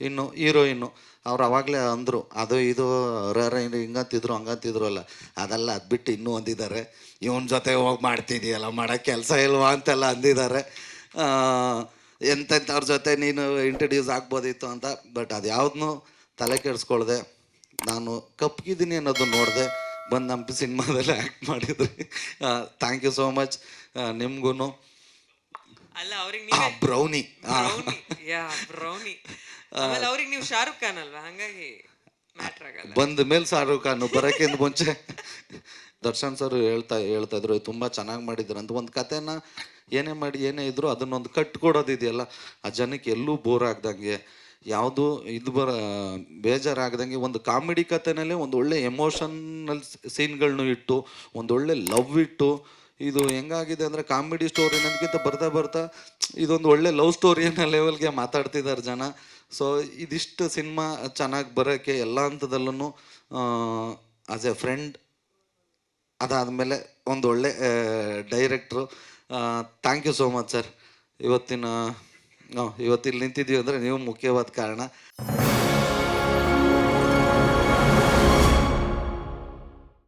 ಇನ್ನು ಹೀರೋಯಿನ್ನು ಅವ್ರು ಅವಾಗಲೇ ಅಂದರು ಅದು ಇದು ರರ ಹಿಂಗಂತಿದ್ರು ಹಂಗಂತಿದ್ರು ಅಲ್ಲ. ಅದೆಲ್ಲ ಅದು ಬಿಟ್ಟು ಇನ್ನೂ ಅಂದಿದ್ದಾರೆ. ಇವನ ಜೊತೆ ಹೋಗಿ ಮಾಡ್ತಿದ್ದೀಯಲ್ಲ ಮಾಡೋ ಕೆಲಸ ಇಲ್ವಾ ಅಂತೆಲ್ಲ ಅಂದಿದ್ದಾರೆ. ಎಂತೆಂಥವ್ರ ಜೊತೆ ನೀನು ಇಂಟ್ರಡ್ಯೂಸ್ ಆಗ್ಬೋದಿತ್ತು ಅಂತ. ಬಟ್ ಅದು ಯಾವ್ದನ್ನೂ ತಲೆ ಕೆಡಿಸ್ಕೊಳ್ದೆ. ನಾನು ಕಪ್ಗಿದ್ದೀನಿ ಅನ್ನೋದು ನೋಡಿದೆ. ಬಂದು ನಮ್ಮ ಸಿನಿಮಾದಲ್ಲಿ ಆ್ಯಕ್ಟ್ ಮಾಡಿದ್ರಿ. ಥ್ಯಾಂಕ್ ಯು ಸೋ ಮಚ್ ನಿಮ್ಗೂ ಅಲ್ಲ ಅವ್ರಿಗೆ ಬ್ರೌನಿ. ಬ್ರೌನಿ. ಯಾ ಬ್ರೌನಿ. ಆಮೇಲೆ ಅವ್ರಿಗೆ ನೀವು ಶಾರುಖ್ ಖಾನ್ ಅಲ್ವಾ? ಹಂಗಾಗಿ ಮ್ಯಾಟ್ರ್ ಆಗಲ್ಲ. ಬಂದ ಮೇಲೆ ಶಾರುಖ್ ಖಾನ್ ಬರೋಕ್ಕಿಂತ ಮುಂಚೆ ದರ್ಶನ್ ಸರ್ ಹೇಳ್ತಾ ಹೇಳ್ತಾ ಇದ್ರು ತುಂಬ ಚೆನ್ನಾಗಿ ಮಾಡಿದ್ರು ಅಂತ ಒಂದು ಕತೆನ ಏನೇ ಮಾಡಿ ಏನೇ ಇದ್ರು ಅದನ್ನೊಂದು ಕಟ್ಕೊಡೋದಿದೆಯಲ್ಲ ಆ ಜನಕ್ಕೆ ಎಲ್ಲೂ ಬೋರ್ ಆಗ್ದಂಗೆ ಯಾವುದು ಇದು ಬರ ಬೇಜಾರಾಗ್ದಂಗೆ ಒಂದು ಕಾಮಿಡಿ ಕತೆನಲ್ಲೇ ಒಂದು ಒಳ್ಳೆ ಎಮೋಷನಲ್ ಸೀನ್ಗಳನ್ನೂ ಇಟ್ಟು ಒಂದು ಒಳ್ಳೆ ಲವ್ ಇಟ್ಟು ಇದು ಹೆಂಗಾಗಿದೆ ಅಂದರೆ ಕಾಮಿಡಿ ಸ್ಟೋರಿ ಅನ್ನೋದಕ್ಕಿಂತ ಬರ್ತಾ ಬರ್ತಾ ಇದೊಂದು ಒಳ್ಳೆ ಲವ್ ಸ್ಟೋರಿ ಅನ್ನೋ ಲೆವೆಲ್ಗೆ ಮಾತಾಡ್ತಿದ್ದಾರೆ ಜನ. ಸೊ ಇದಿಷ್ಟು ಸಿನಿಮಾ ಚೆನ್ನಾಗಿ ಬರೋಕ್ಕೆ ಎಲ್ಲ ಹಂತದಲ್ಲೂ ಆಸ್ ಎ ಫ್ರೆಂಡ್ ಅದಾದಮೇಲೆ ಒಂದು ಒಳ್ಳೆ director thank you so much sir ಇವತ್ತಿನ ಇವತ್ತಿಲ್ಲಿ ನಿಂತಿದ್ದೀವಿ ಅಂದರೆ ನೀವು ಮುಖ್ಯವಾದ ಕಾರಣ.